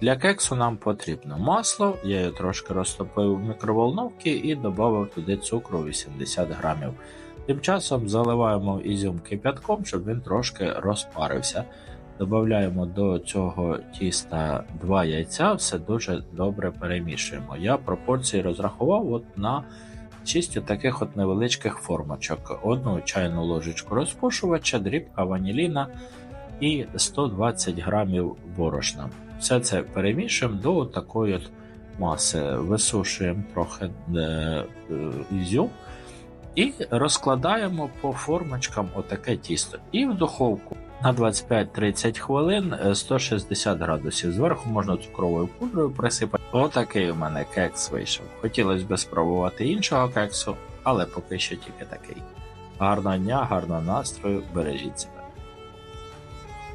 Для кексу нам потрібно масло, я його трошки розтопив в мікроволновці і додав туди цукру 80 грамів. Тим часом заливаємо ізюм кип'ятком, щоб він трошки розпарився. Додаємо до цього тіста 2 яйця, все дуже добре перемішуємо. Я пропорції розрахував от на 6 таких от невеличких формочок. Одну чайну ложечку розпушувача, дрібка ваніліна і 120 грамів борошна. Все це перемішуємо до такої от маси. Висушуємо трохи е, е, ізюм і розкладаємо по формочкам отаке тісто. І в духовку на 25-30 хвилин е, 160 градусів. Зверху можна цукровою пудрою присипати. Отакий у мене кекс вийшов. Хотілося б спробувати іншого кексу, але поки що тільки такий. Гарного дня, гарного настрою, бережіть себе.